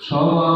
সবার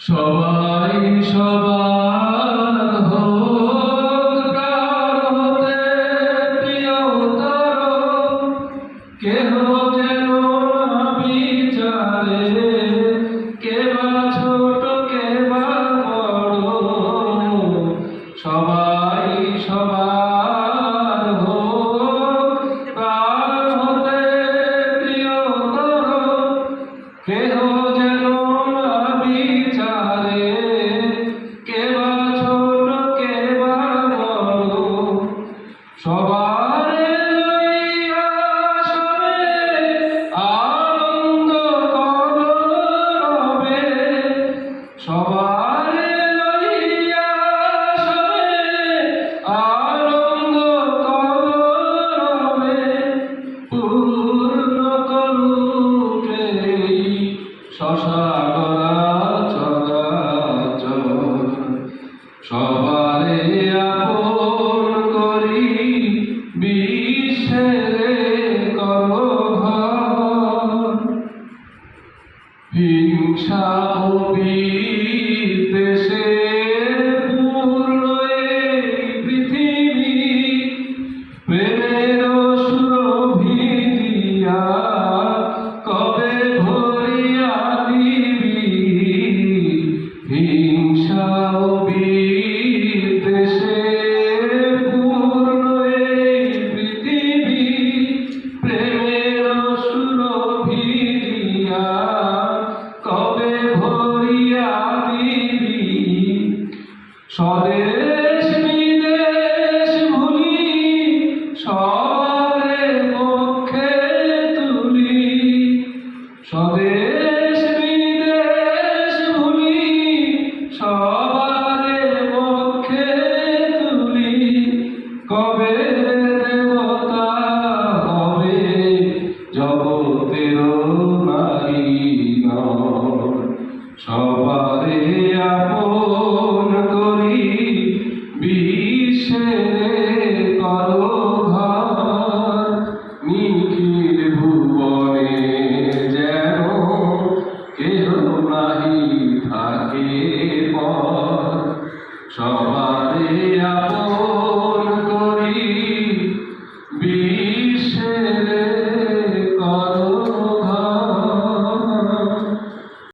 সবাই সবাই শশাগরা চরাচর সবারে আপন করি বিশ্বেরে কর হিংসা ও বিদেশে পূর্ণ পৃথিবী প্রেমে হিংসা বিদেশে স্বদেশ বিদেশ ভুলি স্বরে পক্ষে তুলি স্বদেশ কিসে করো ঘর।